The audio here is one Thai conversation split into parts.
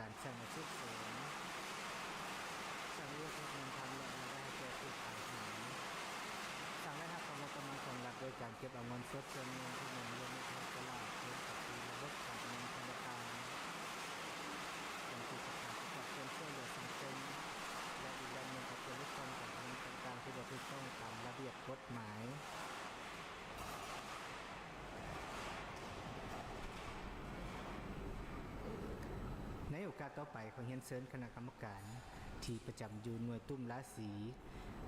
การสร้างอาชีพเสริมสร้างเรียกเงินทำและรายได้ให้แก่ผู้ขายหาสร้างได้ของงบประมาณของรัฐโดยการเก็บเอาเงินสดส่วนเงินที่หมุนเวียนในท้องตลาดเพื่อกับปีระบบการเงินธนาคารเป็นกิจการที่ขับเคลื่อนช่วยเหลือสังคมและอีกด้านหนึ่งก็เป็นลูกคนของการต่างๆที่บ่ถูกต้องตามระเบียบกฎหมาย ในโอ กาสต่อไปขอเฮียนเชิญคณะกรรมการ ที่ประจำอยู่หน่วยตุ้มราศี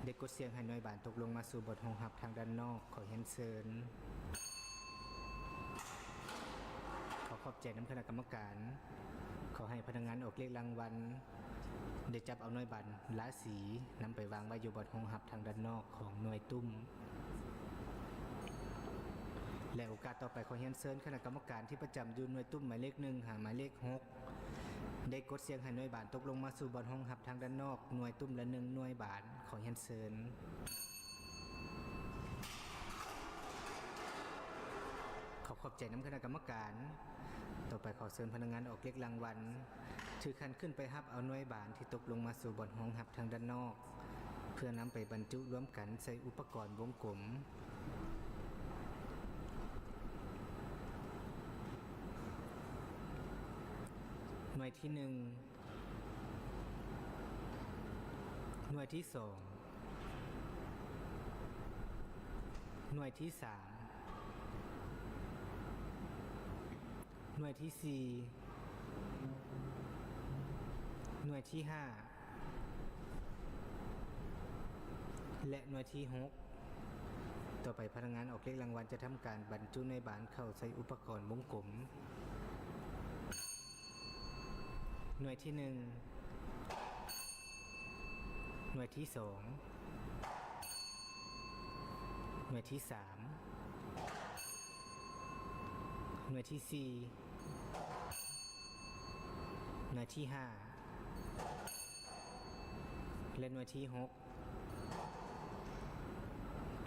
ได้กดเสียงให้หน่วยบานตกลงมาสู่บทหงหับทางด้านนอกขอเฮียนเชิญขอขอบใจน้ำคณะกรรมการ ขอให้พนักงานออกเลขรางวัลได้จับเอาหน่วยบันราศีนำไปวางไว้อยู่บทหงหับทางด้านนอกของหน่วยตุ้ม และโอกาสต่อไปขอเฮียนเชิญคณะกรรมการที่ประจำอยู่หน่วยตุ้มหมายเลขหนึ่งหาหมายเลขหก ได้กดเสียงให้หน่วยบานตกลงมาสู่บอลห้องหับทางด้านนอก หน่วยตุ้มละหนึ่งหน่วยบานของเฮนเชิญขอขอบใจน้ำคณะกรรมการ ต่อไปขอเชิญพนักงานออกเลขรางวัล ถือคันขึ้นไปฮับเอาหน่วยบานที่ตกลงมาสู่บอลห้องหับทางด้านนอก เพื่อนำไปบรรจุร่วมกันใส่อุปกรณ์วงกลม น่วยที่หนึ่งหน่วยที่สองหน่วยที่สามหน่วยที่สี่หน่วยที่ห้าและหน่วยที่หกต่อไปพนักงานออกเลขรางวัลจะทำการบรรจุในบานเข้าใส่อุปกรณ์วงกลม หน่วยที่หนึ่งหน่วยที่สองหน่วยที่สามหน่วยที่สี่หน่วยที่ห้าและหน่วยที่หก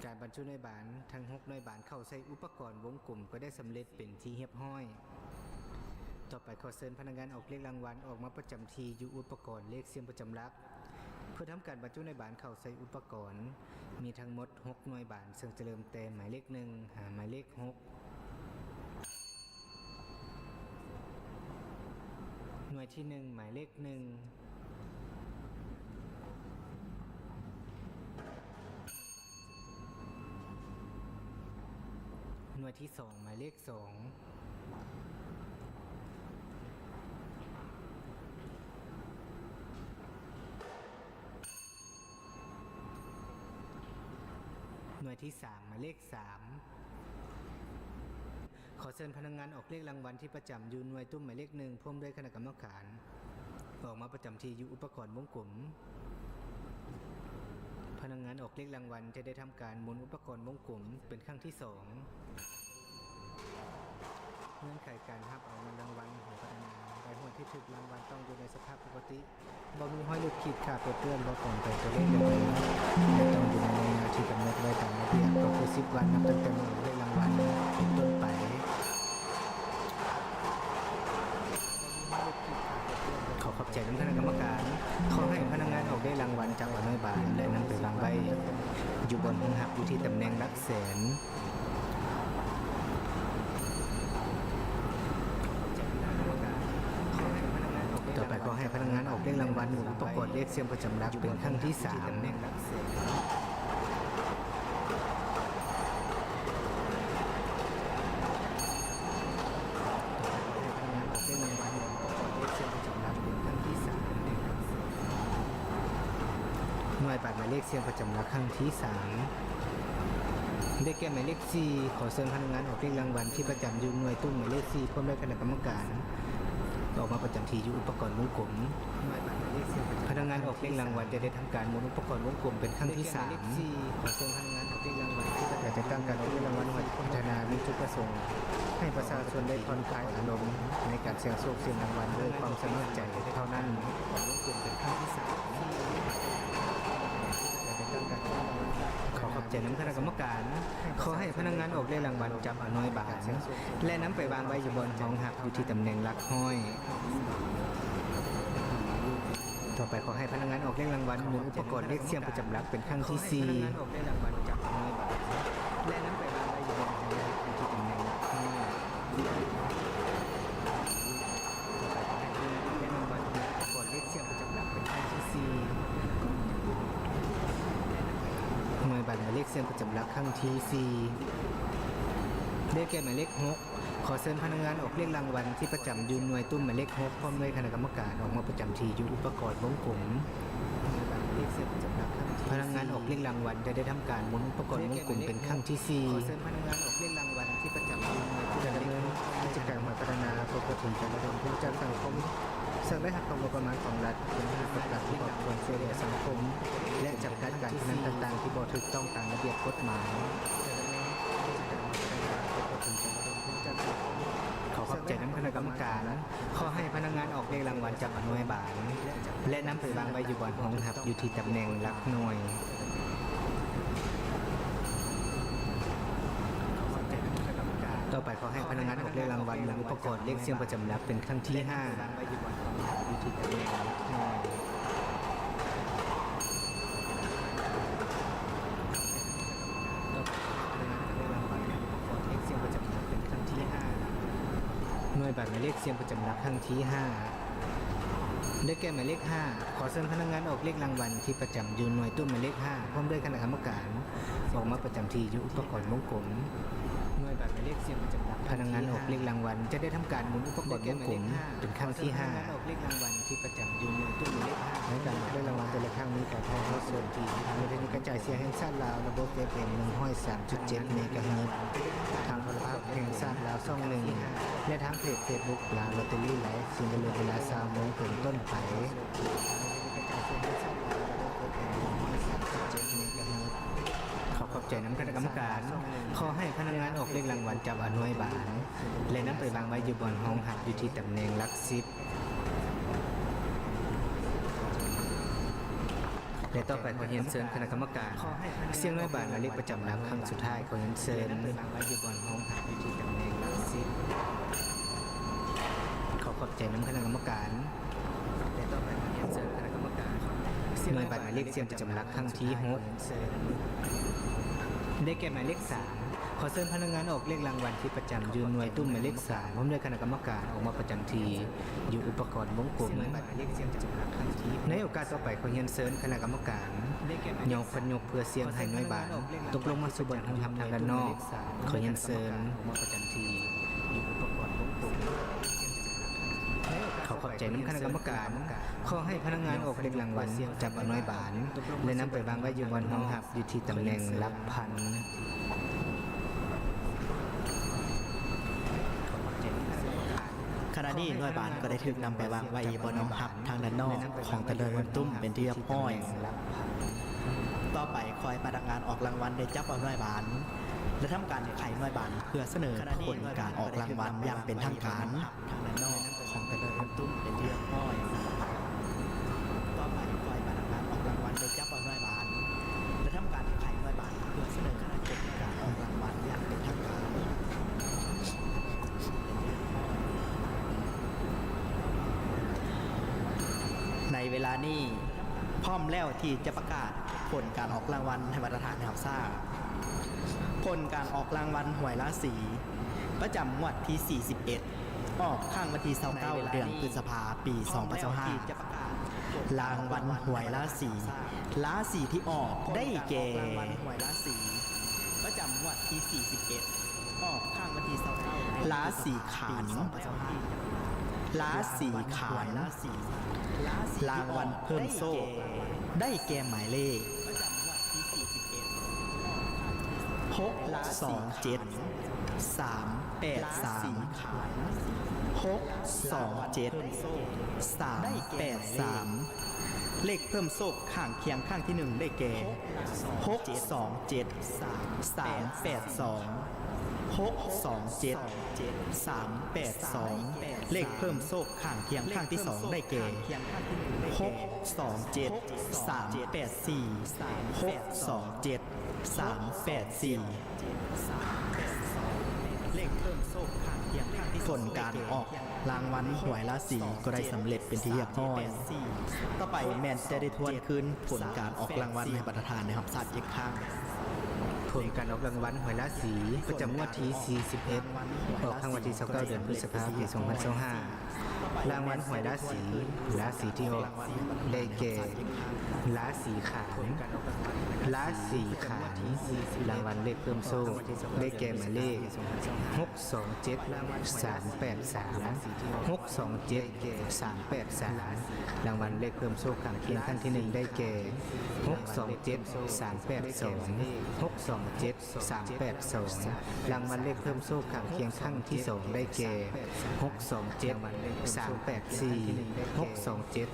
การบรรจุหน่วยบานทั้งหกหน่วยบานเข้าใส่อุปกรณ์วงกลมก็ได้สำเร็จเป็นที่เรียบร้อย ต่อไปขอเชิญพนักงานออกเลขรางวัลออกมาประจำทีอยู่อุปกรณ์เลขเสียงประจำลัก เพื่อทำการบรรจุในบานเข้าใส่อุปกรณ์ มีทั้งหมด 6 หน่วยบานซึ่งจะเริ่มแต่หมายเลขหนึ่งหาหมายเลข 6 หน่วยที่ 1 หมายเลขหนึ่งหน่วยที่ 2 หมายเลข 2 หน่วย ที่3หมายเลข 3 ขอเชิญพนักงานออกเลขรางวัลที่ประจำยูนวยตุ้มหมายเลขหนึ่งพร้อมด้วยคณะกรรมการออกมาประจำที่อยู่อุปกรณ์วงกลมพนักงานออกเลขรางวัลจะได้ทำการหมุนอุปกรณ์วงกลมเป็นครั้งที่สองเงื่อนไขการรับเอาเงินรางวัลของพนักงานใบหัวที่ถูกรางวัลต้องอยู่ในสภาพปกติบ่มีห้อยลูกขีดขาดตัวเตือนบ่ก่อนไปตัวเลข 30 วันนับตั้งแต่วันได้รางวัลเป็นต้นไปขอขอบใจท่านคณะกรรมการขอให้พนักงานออกได้รางวัลจากอนุบาลและนั่งไปรางใบอยู่บนห้องหักอยู่ที่ตำแหน่งรักแสนต่อไปก็ให้พนักงานออกได้รางวัลอุปกรณ์เลขเสียมประจำรักเป็นครั้งที่สาม หน่วยบัตรหมายเลขเสียงประจำรักครั้งที่สามได้แก่หมายเลขสี่ขอเชิญพนักงานออกเลขรางวัลที่ประจำอยู่หน่วยตุ้หมายเลขสี่พร้อมด้วยคณะกรรมการออกมาประจำที่อยู่อุปกรณ์วงกลมพนักงานออกเลขรางวัลจะได้ทำการหมุนอุปกรณ์วงกลมเป็นครั้งที่สามขอเชิญพนักงานออกเลขรางวัลที่จะตั้งการออกเลขรางวัลหน่วยพัฒนามีจุดประสงค์ให้ประชาชนได้ผ่อนคลายอารมณ์ในการเสี่ยงโชคเสี่ยงรางวัลด้วยความสมัครใจเท่านั้น ขอขอบใจน้ำคณะกรรมการ ขอให้พนักงานออกเลขรางวัลจับอน้อยบาทและนำไปวางไว้อยู่บนห้องหักอยู่ที่ตำแหน่งลักห้อย ต่อไปขอให้พนักงานออกเลขรางวัลหมุนอุปกรณ์เลขเสียงประจำหลักเป็นครั้งที่สี่ ครั้งทีซีเลขแก่หมายเลขหกขอเชิญพนักงานออกเลขรางวัลที่ประจำยืนหน่วยตุ้มหมายเลขหกพร้อมด้วยคณะกรรมการออกมาประจำที่อยู่อุปกรณ์วงกลมพนักงานออกเลขรางวัลจะได้ทำการหมุนอุปกรณ์วงกลมเป็นครั้งที่สี่ขอเชิญพนักงานออกเลขรางวัลที่ประจำยืนหน่วย พัฒนาเพื่อถึงการระดมทุนจากสังคมเสริมได้หักความงบประมาณของรัฐเป็นผู้ประกาศที่ควรช่วยเหลือสังคม และจัดการการพนันต่างๆ ที่บ่ถูกต้องตามระเบียบกฎหมายขอขอบใจน้ำคณะกรรมการ ขอให้พนักงานออกเลขรางวัลจากหน่วยบาลและนำไปวางไว้อยู่บนห้องหับอยู่ที่ตำแหน่งหลักหน่วย ต่อไปขอให้พนักงานออกเลขรางวัลหรืออุปกรณ์เลขเสียงประจำหลักเป็นครั้งที่ห้าหน่วยบัตรหมายเลขเสียงประจำหลักครั้งที่ห้าได้แก่หมายเลขห้าขอเชิญพนักงานออกเลขรางวัลที่ประจำอยู่หน่วยตู้หมายเลขห้าพร้อมด้วยคณะกรรมการ ออกมาประจำที่อยู่อุปกรณ์วงกลมหน่วยบัตรหมายเลขเสียงประจำหลักพนักงานออกเลขรางวัลจะได้ทำการหมุนอุปกรณ์วงกลมเป็นครั้งที่ห้าออกเลขรางวัลที่ประจำอยู่หน่วยตู้หมายเลขห้าในการออกเลขรางวัลแต่ละครั้งนี้การพอเข้าส่วนที่ทางเทคนิคกระจายเสียงแห่งชาติลาวระบบ FM 103.7เมกะเฮิรตซ์ทางโทรทัศน์แห่งชาติลาวช่องหนึ่งและทางเพจ Facebook ลาวลอตเตอรี่ไลฟ์ซึ่งจะลงเวลาสามโมงเป็นต้นไป ใจน้ำคณะกรรมการ ขอให้พนักงานออกเลขรางวัลจับอนวยบาน และน้ำไปวางไว้อยู่บนห้องหับอยู่ที่ตำแหน่งลักสิบและต่อไปขอเรียนเชิญคณะกรรมการ เสียงน้อยบานหมายเลขประจำหลักครั้งสุดท้ายขอเรียนเชิญอยู่บนห้องหับอยู่ที่ตำแหน่งลักสิบขอขอบใจน้ำคณะกรรมการและต่อไปขอเรียนเชิญคณะกรรมการหน่วยบัตรหมายเลขเสียงประจำหลักครั้งที่หก ได้แก่หมายเลขสามขอเชิญพนักงานออกเลขรางวัลที่ประจำยืนหน่วยตุ้มหมายเลขสามพร้อมด้วยคณะกรรมการออกมาประจำที อยู่อุปกรณ์วงกลมในโอกาสต่อไปขอเรียนเชิญคณะกรรมการยองพันยกเพื่อเสียงให้น้อยบาทตกลงมาสุบันห้องทำทางด้านนอกขอเรียนเชิญมาประจำทีอยู่อุปกรณ์วงกลม ขอขอบใจน้ำคณะกรรมการขอให้พนักงานออกเลขรางวัลจับอน้อยบาน และนำไปวางไว้อยู่บนห้องหับอยู่ที่ตำแหน่งรับพันขณะนี้หน่วยบานก็ได้ถูกนำไปวางไว้บนห้องหับทางด้านนอกของตะเลินตุ้มเป็นที่เรียบร้อยต่อไปคอยพนักงานออกรางวัลได้จับเอาน่วยบานและทำการไขน่วยบานเพื่อเสนอผลการออกรางวัลอย่างเป็นทางการ ทางด้านนอกของตะเลินตุ้มเป็นที่เรียบร้อยต่อไปคอยพนักานออกรางวัลได้จับเอาหน่วยบานและทำการไขหน่วยบานเพื่อเสนอผลการออกรางวัลอย่างเป็นทางการในเวลานี้พร้อมแล้วที่จะประกาศผลการออกรางวัลให้มาตรฐานนะครับทราบผลการออกรางวัลหวยราศีประจำงวดที่ 41 ออกข้างวันที่29เดือนพฤษภาปี2025รางวัลหวยราศีราศีที่ออกได้แก่ประจำงวดที่ 41 ออกข้างวันที่29ราศีขานราศีขานรางวัลเพิ่มโซ่ ได้แก่หมายเลขหกสองเจ็ดสาม แปดสามหกสองเจ็ดสามแปดสามเลขเพิ่มโซ่ข้างเคียงข้างที่หนึ่งได้แก่หกสองเจ็ดสามแปดสองหกสองเจ็ดสามแปดสองเลขเพิ่มโซ่ข้างเคียงข้างที่สองได้แก่หกสองเจ็ดสามแปดสี่หกสองเจ็ดสามแปดสี่ ผลการออกรางวัลหวยราศีก็ได้สำเร็จเป็นที่เรียบร้อยต่อไปแมนจะได้ทวนคืนผลการออกรางวัลให้ประธานในหับสัตว์อีกครั้งผลการออกรางวัลหวยราศีประจำงวดที่41ออกทางวันที่29เดือนพฤษภาคมปี2025 รางวัลหวยราศีราศีที่อกได้แก่ราศีขานราศีขานรางวัลเลขเพิ่มโซ่ได้แก่หมายเลข627 383 627 383รางวัลเลขเพิ่มโซ่ข้างเคียงขั้นที่หนึ่งได้แก่627 382 627 382รางวัลเลขเพิ่มโซ่ข้างเคียงข้างที่สองได้แก่627 384 627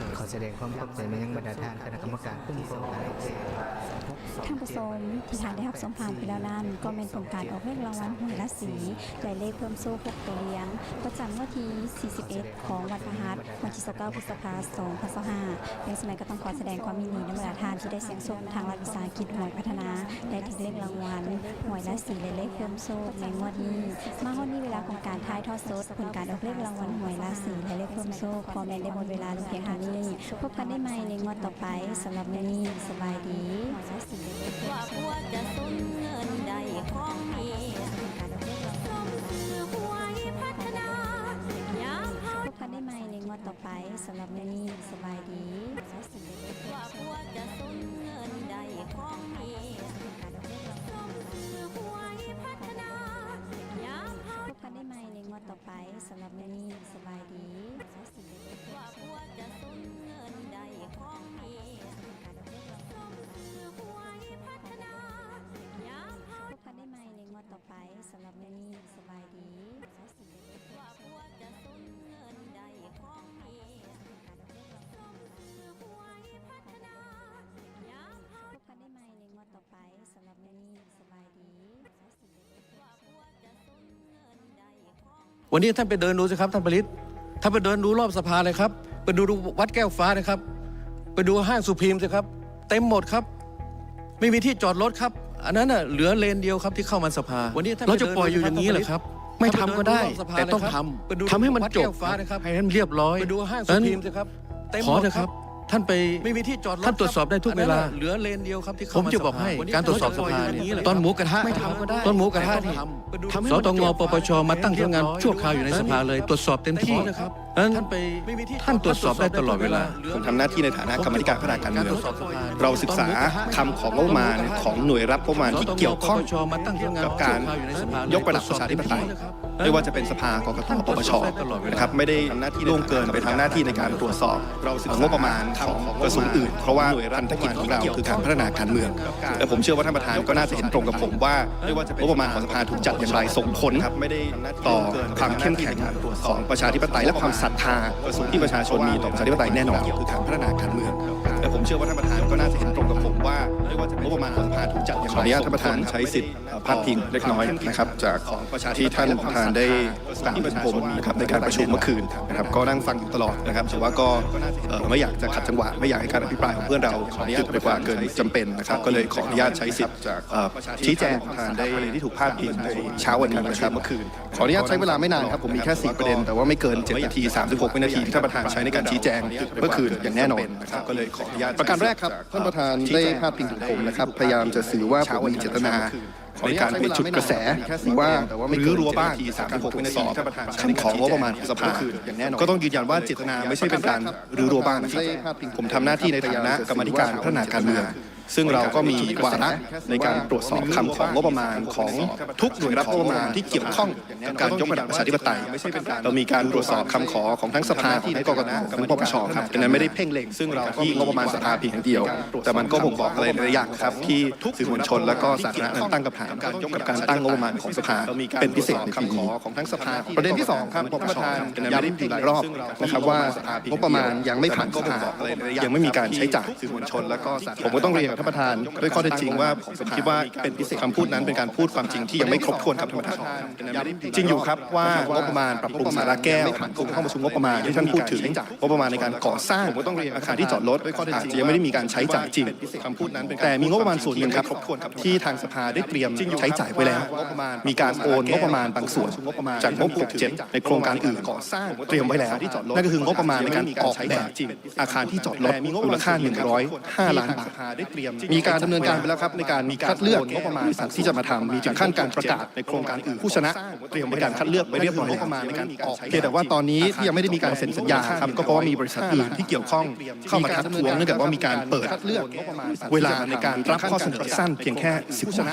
384ขอแสดงความขอบใจมายังบรรดาท่านคณะกรรมการผู้ทรองการตร ท่านผู้ชมที่ทานได้รับสมผ่านไปแล้วนั้นก็เป็นผลการออกเลขรางวัลหวยราศีและเลขเพิ่มโซ่พกตัวเลี้ยง ประจำวันที่ 41 ของวันพฤหัสวันที่29พฤษภาคม2025ในสมัยก็ต้องขอแสดงความยินดีในบรรดาทานที่ได้เสียงโชคทางรัฐวิสาหกิจหวยพัฒนาได้ถึงเลขรางวัลหวยราศีและเลขเพิ่มโซ่ในงวดนี้ มาวันนี้เวลาของการท้ายทอดสดผลการออกเลขรางวัลหวยราศีและเลขเพิ่มโซ่พอแมนได้หมดเวลาลงเพียงเท่านี้พบกันได้ใหม่ในงวดต่อไปสำหรับวันนี้สบายดีหวยละเลขเพิ่มว่าพัวจะสุนเงินใดของ วันนี้ท่านไปเดินดูสิครับท่านผลิตท่านไปเดินดูรอบสภาเลยครับไปดูวัดแก้วฟ้านะครับ ไปดูห้างสุพรีมสิครับ เต็มหมดครับ ไม่มีที่จอดรถครับอันนั้นน่ะเหลือเลนเดียวครับที่เข้ามาสภา วันนี้เราจะปล่อยอยู่อย่างนี้เหรอครับ ไม่ทำก็ได้ แต่ต้องทำทำให้มันจบให้มันเรียบร้อยไปดูห้างสุพรีมสิครับขอเถอะครับ ท่านไป ไม่มีที่จอดรถท่านตรวจสอบได้ทุกเวลา อันนั้นน่ะเหลือเลนเดียวครับที่ผเข้ามมาจะบอกให้สภการตรวจสอบสภาเนี่ยต้นหมูกระทะไม่ทำก็ได้ต้นหมูกระทะนี่ทำให้สมันตจงบปปชมาตั้งทำงานชั่วคราวอยู่ในสภาเลย ตรวจสอบเต็มที่ขอนะครับนั้นท่านไปไม่มีที่ท่านตรวจสอบได้ตลอดเวลา ผมทำหน้าที่ในฐานะกรรมาธิการพัฒนาการเมืองเราศึกษาคำของงบประมาณของหน่วยรับงบประมาณที่เกี่ยวข้อง สตงปปชมาตั้งทำงานกับการชั่วคราวอยู่ในสภายกระดับประชาธิปไตย ไม่ว่าจะเป็นสภากกตปปชนะครับไม่ได้ล่วงเกินไปทำหน้าที่ในการตรวจสอบงบประมาณของกระทรวงอื่น เพราะว่าพันธกิจของเราคือการพัฒนาการเมืองและผมเชื่อว่าท่านประธานก็น่าจะเห็นตรงกับผมว่าไม่ว่าจะงบประมาณของสภาถูกจัดอย่างไรส่งผลต่อความเข้มแข็งของประชาธิปไตยและความศรัทธาที่ประชาชนมีต่อประชาธิปไตยแน่นอนคือการพัฒนาการเมืองและผมเชื่อว่าท่านประธานก็น่าจะเห็นตรงกับผมว่าไม่ว่าจะงบประมาณของสภาถูกจัดอย่างไรขออนุญาตท่านประธานใช้สิทธิ์พาดพิงเล็กน้อยนะครับจากที่ท่านประธานได้กล่าวถึงผมนะครับในการประชุมเมื่อคืนนะครับก็นั่งฟังอยู่ตลอดนะครับแต่ว่าก็เอ่อไม่อยากจะขัดจังหวะ ไม่อยากให้การอภิปรายของเพื่อนเรายืดไปกว่าเกินจำเป็นนะครับ ก็เลยขออนุญาตใช้สิทธิ์เอ่อชี้แจงประธานได้ที่ถูกพาดพิงในเช้าวันนี้นะครับเมื่อคืนขออนุญาตใช้เวลาไม่นานครับผมมีแค่4ประเด็น แต่ว่าไม่เกิน7นาที36วินาทีที่ท่านประธานใช้ในการชี้แจงเมื่อคืนอย่างแน่นอนนะครับก็เลยขออนุญาตประการแรกครับท่านประธานได้พาดพิงถึงผมนะครับพยายามจะสื่อว่าผมมีเจตนา ในการไปจุดกระแสหรือว่าหรือรั้วบ้านที่36วินาทีคำของงบประมาณของสภาก็ต้องยืนยันว่าเจตนาไม่ใช่เป็นการหรือรั้วบ้านนะครับผมทำหน้าที่ในฐานะกรรมาธิการพัฒนาการเมือง ซึ่งเราก็มีวาระในการตรวจสอบคำของงบประมาณของทุกหน่วยรับงบประมาณที่เกี่ยวข้องกับการยกระดับประชาธิปไตยเรามีการตรวจสอบคำขอของทั้งสภาของทั้งกกตของปปชครับดังนั้นไม่ได้เพ่งเล็งซึ่งเราที่งบประมาณสภาเพียงอย่างเดียว แต่มันก็บ่งบอกอะไรหลายๆอย่างครับที่สื่อมวลชนและก็สาธารณะนั้นตั้งคำถามกับการตั้งงบประมาณของสภาเป็นพิเศษในปีนี้ของทั้งสภาประเด็นที่สองครับท่านประธานย้ำอยู่หลายรอบนะครับว่างบประมาณยังไม่ผ่านสภายังไม่มีการใช้จ่ายสื่อมวลชนแล้วก็ผมก็ต้องเรียนกับท่านประธานด้วยข้อเท็จจริงว่าผมคิดว่าเป็นพิเศษคำพูดนั้นเป็นการพูดความจริงที่ยังไม่ครบถ้วนครับท่านประธานจริงอยู่ครับว่างบประมาณปรับปรุงสาระแก้วผ่านห้องประชุมงบประมาณที่ท่านพูดถึงงบประมาณในการก่อสร้างอาคารที่จอดรถอาจจะยังไม่ได้มีการใช้จ่ายจริงคำพูดนั้นแต่มีงบประมาณส่วนหนึ่งครับที่ทางสภาได้เตรียมใช้จ่ายไว้แล้ว มีการโอนงบประมาณบางส่วนจากงบ67ในโครงการอื่นก่อสร้างเตรียมไว้แล้วนั่นก็คืองบประมาณในการออกแบบอาคารที่จอดรถมูลค่า105ล้านบาทมีการดำเนินการไปแล้วครับในการคัดเลือกงบประมาณที่จะมาทำมีถึงขั้นการประกาศในโครงการอื่นผู้ชนะเตรียมในการคัดเลือกไปเรียบร้อยแล้วเพียงแต่ว่าตอนนี้ที่ยังไม่ได้มีการเซ็นสัญญาครับก็เพราะว่ามีบริษัทอื่นที่เกี่ยวข้องเข้ามาทักท้วงเนื่องจากว่ามีการเปิดเวลาในการรับข้อเสนอสั้นเพียงแค่10วัน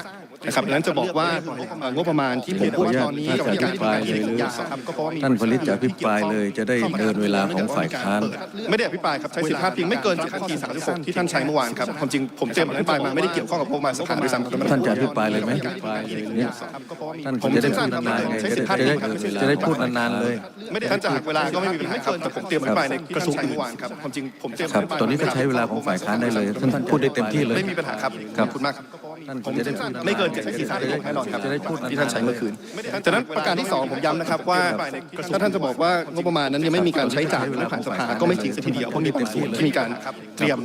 นะครับดังนั้นจะบอกว่าเอ่องบประมาณที่ผมพูดตอนนี้ท่านจะอภิปรายเลยหรือครับก็เพราะว่ามีท่านผลิตจะอภิปรายเลยจะได้เดินเวลาของฝ่ายค้านไม่ได้อภิปรายครับใช้สิทธิพาดพิงไม่เกิน7นาที36ที่ท่านใช้เมื่อวานครับความจริงผมเตรียมอภิปรายมาไม่ได้เกี่ยวข้องกับงบประมาณสภาด้วยซ้ำครับท่านจะอภิปรายเลยไหมอภิปรายเลยเนี่ยท่านคงจะได้พูดนานๆไงจะได้จะได้จะได้พูดนานๆเลยไม่ได้ท่านจะหักเวลาก็ไม่มีปัญหาครับแต่ผมเตรียมอภิปรายในกระทรวงอื่นครับความจริงผมเตรียมครับตอนนี้ก็ใช้เวลาของฝ่ายค้านได้เลยท่านท่านพูดได้เต็มที่เลยไม่มีปัญหาครับครับขอบคุณมากครับ ท่านคงจะได้พูดนานๆไม่เกิน7นาที36แน่นอนครับจะได้พูดนานๆที่ท่านใช้เมื่อคืนจากนั้นประการที่สองผมย้ำนะครับว่าถ้าท่านจะบอกว่างบประมาณนั้นยังไม่มีการใช้จ่ายไม่ผ่านสภาก็ไม่จริงสักทีเดียวเพราะมีบางส่วนที่มีการเตรียม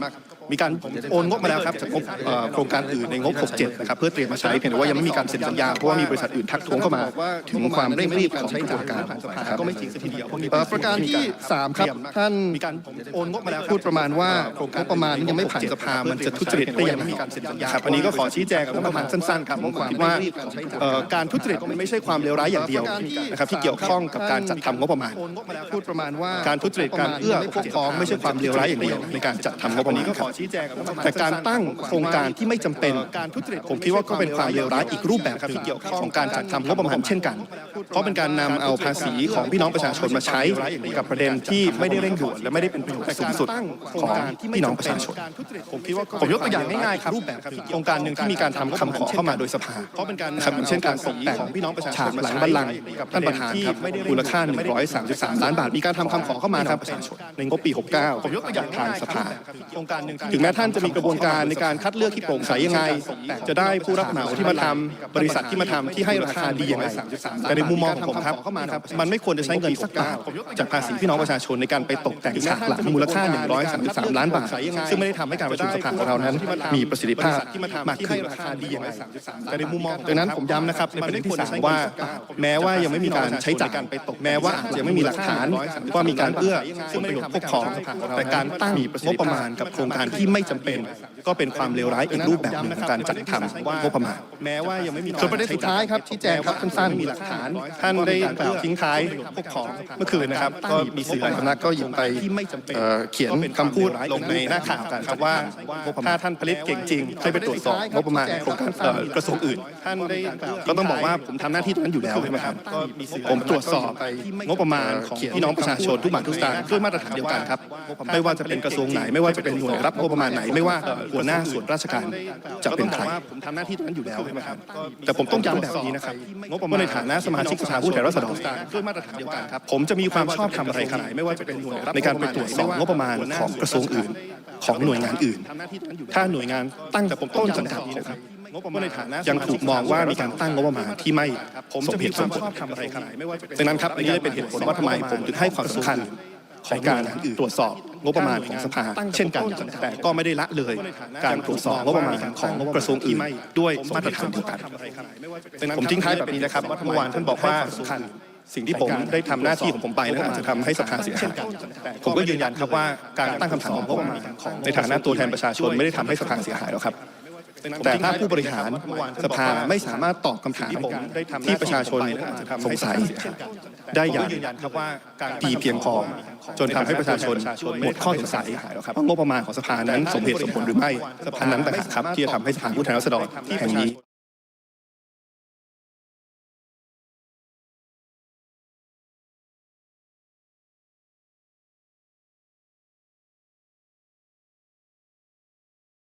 มีการโอนงบมาแล้วครับจากงบเอ่อโครงการอื่นในงบ 67 นะครับเพื่อเตรียมมาใช้เพียงแต่ว่ายังไม่มีการเซ็นสัญญาเพราะว่ามีบริษัทอื่นทักท้วงเข้ามาถึงความเร่งรีบการใช้จ่ายการผ่านสภาก็ไม่จริงสักทีเดียวเอ่อประการที่สามครับท่านมีการโอนงบมาแล้วพูดประมาณว่างบประมาณนี้ยังไม่ผ่านสภามันจะทุจริตได้ยังไงมีการเซ็นสัญญาครับอันนี้ก็ขอชี้แจงกับท่านประธานสั้นๆครับผมคิดว่าเอ่อการทุจริตมันไม่ใช่ความเลวร้ายอย่างเดียวนะครับที่เกี่ยวข้องกับการจัดทำงบประมาณพูดประมาณว่าการทุจริตการเอื้อพวกพ้องไม่ใช่ความเลวร้ายอย่างเดียวในการจัดทำงบประมาณครับแต่การตั้งโครงการที่ไม่จำเป็นการทุจริตผมคิดว่าก็เป็นความเลวร้ายอีกรูปแบบที่เกี่ยวข้องของการจัดทำงบประมาณเช่นกัน เพราะเป็นการนำเอาภาษีของพี่น้องประชาชนมาใช้กับประเด็นที่ไม่ได้เร่งด่วนและไม่ได้เป็นประโยชน์สูงสุดของพี่น้องประชาชน ผมคิดว่าผมยกตัวอย่างง่ายๆครับโครงการหนึ่งที่มีการทำคำขอเข้ามาโดยสภาเพราะเป็นการนะครับอย่างเช่นการตกแต่งพี่น้องประชาชนหลังบัลลังก์ท่านประธานครับมูลค่า 133 ล้านบาท มีการทำคำขอเข้ามาครับในงบปี 69ผมยกตัวอย่างทางสภาถึงแม้ท่านจะมีกระบวนการในการคัดเลือกที่โปร่งใสยังไง จะได้ผู้รับเหมาที่มาทำบริษัทที่มาทำที่ให้ราคาดียังไงแต่ในมุมมองของผมครับมันไม่ควรจะใช้เงินสักบาทจากภาษีพี่น้องประชาชนในการไปตกแต่งฉากหลังมูลค่า 133 ล้านบาท ซึ่งไม่ได้ทำให้การประชุมสภาของเรานั้น มีประสิทธิภาพมากขึ้นแต่ในมุมมองดังนั้นผมย้ำนะครับในประเด็นที่สามว่า แม้ว่ายังไม่มีการใช้จ่ายแม้ว่าอาจจะยังไม่มีหลักฐานว่ามีการเอื้อผลประโยชน์พวกพ้องแต่การตั้งงบประมาณกับโครงการที่ไม่จำเป็น ก็เป็นความเลวร้ายอีกรูปแบบหนึ่งของการจัดทำงบประมาณแม้ว่ายังไม่มีส่วนประเด็นสุดท้ายครับที่แจ้งครับสั้นๆมีหลักฐาน ท่านได้กล่าวทิ้งท้ายพวกของเมื่อคืนนะครับ ก็มีสื่อหลายสำนักก็หยิบไปเอ่อเขียนคำพูดลงในหน้าข่าวกันครับว่าถ้าท่านผลิตเก่งจริงให้ไปตรวจสอบงบประมาณโครงการเอ่อกระทรวงอื่น ท่านได้ก็ต้องบอกว่าผมทำหน้าที่ตรงนั้นอยู่แล้วใช่ไหมครับผมตรวจสอบงบประมาณของพี่น้องประชาชนทุกบาททุกสตางค์ด้วยมาตรฐานเดียวกันครับไม่ว่าจะเป็นกระทรวงไหนไม่ว่าจะเป็นหน่วยรับงบประมาณไหน ไม่ว่าหัวหน้าส่วนราชการจะเป็นใครผมทำหน้าที่ตรงนั้นอยู่แล้วใช่ไหมครับแต่ผมต้องย้ำแบบนี้นะครับว่าในฐานะสมาชิกสภาผู้แทนราษฎรด้วยมาตรฐานเดียวกันครับผมจะมีความชอบธรรมอะไรครับไม่ว่าจะเป็นหน่วยในการไปตรวจสอบงบประมาณของกระทรวงอื่น ของหน่วยงานอื่น ถ้าหน่วยงานตั้งแต่ต้นสังกัดนี้นะครับยังถูกมองว่ามีการตั้งงบประมาณที่ไม่สมเหตุสมผลดังนั้นครับอันนี้เลยเป็นเหตุผลว่าทำไมผมถึงให้ความสำคัญของการตรวจสอบ งบประมาณของสภาเช่นกันแต่ก็ไม่ได้ละเลยการตรวจสอบงบประมาณของกระทรวงอื่นด้วยมาตรฐานเดียวกันผมทิ้งท้ายแบบนี้นะครับว่าเมื่อวานท่านบอกว่าสิ่งที่ผมได้ทำหน้าที่ของผมไปนั้นอาจจะทำให้สภาเสียหายผมก็ยืนยันครับว่าการตั้งคำถามของงบประมาณในฐานะตัวแทนประชาชนไม่ได้ทำให้สภาเสียหายหรอกครับ แต่ถ้าผู้บริหารสภาไม่สามารถตอบคำถามที่ประชาชนสงสัยได้อย่างดีเพียงพอจนทำให้ประชาชนหมดข้อสงสัยว่างบประมาณของสภานั้นสมเหตุสมผลหรือไม่อันนั้นต่างหากครับที่จะทำให้สภาผู้แทนราษฎรแห่งนี้